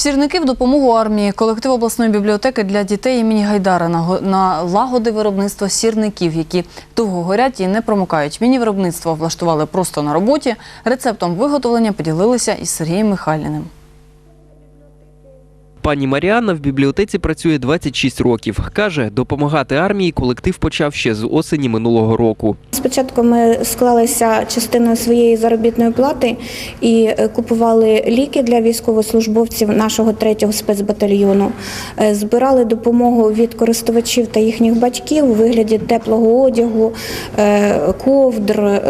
Сірники в допомогу армії. Колектив обласної бібліотеки для дітей імені Гайдара на налагодив виробництво сірників, які довго горять і не промокають. Міні-виробництво влаштували просто на роботі. Рецептом виготовлення поділилися із Сергієм Михайліним. Пані Маріанна в бібліотеці працює 26 років. Каже, допомагати армії колектив почав ще з осені минулого року. Спочатку ми склалися частиною своєї заробітної плати і е, купували ліки для військовослужбовців нашого третього спецбатальйону. Е, Збирали допомогу від користувачів та їхніх батьків у вигляді теплого одягу, е, ковдр,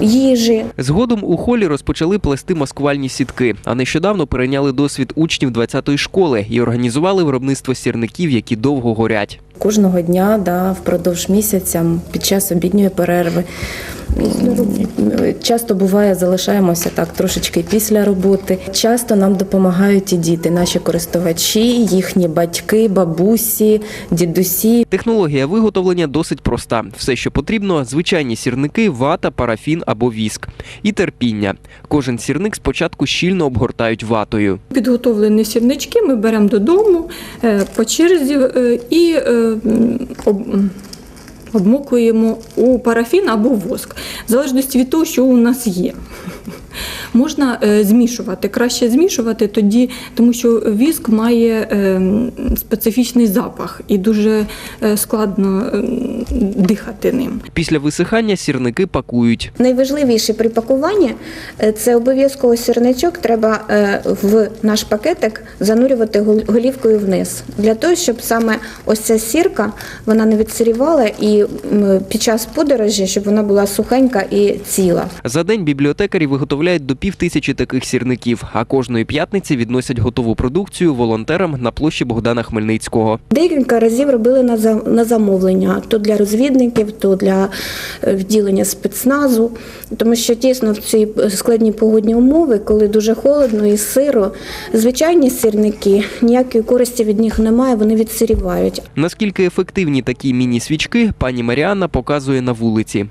їжі. Згодом у холі розпочали плести маскувальні сітки, а нещодавно перейняли досвід учнів 20-ї школи і організували виробництво сірників, які довго горять. Кожного дня, да, впродовж місяця, під час обідньої перерви. Часто буває, залишаємося так трошечки після роботи. Часто нам допомагають і діти, наші користувачі, їхні батьки, бабусі, дідусі. Технологія виготовлення досить проста. Все, що потрібно, звичайні сірники, вата, парафін або віск. І терпіння. Кожен сірник спочатку щільно обгортають ватою. Підготовлені сірнички ми беремо додому е, по черзі е, і е, обмокуємо у парафін або воск, в залежності від того, що у нас є. Можна е, змішувати, краще змішувати тоді, тому що віск має е, специфічний запах і дуже е, складно дихати ним. Після висихання сірники пакують. Найважливіше при пакуванні це обов'язково сірничок треба в наш пакетик занурювати голівкою вниз, для того, щоб саме ось ця сірка вона не відсирівала і під час подорожі, щоб вона була сухенька і ціла. За день бібліотекарі виготовляють до пів тисячі таких сірників, а кожної п'ятниці відносять готову продукцію волонтерам на площі Богдана Хмельницького. Декілька разів робили на замовлення, то для розвідників, то для е, відділення спецназу, тому що дійсно в ці складні погодні умови, коли дуже холодно і сиро, звичайні сірники ніякої користі від них немає, вони відсирівають. Наскільки ефективні такі міні-свічки, пані Маріанна показує на вулиці.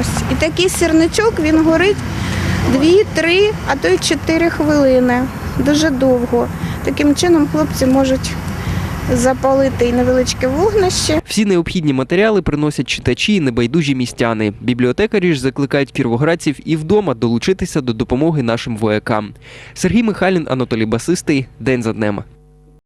Ось і такий сірничок він горить 2-3, а то й 4 хвилини. Дуже довго. Таким чином хлопці можуть запалити і невеличке вогнище. Всі необхідні матеріали приносять читачі і небайдужі містяни. Бібліотекарі ж закликають кіровоградців і вдома долучитися до допомоги нашим воякам. Сергій Михайлін, Анатолій Басистий. День за днем.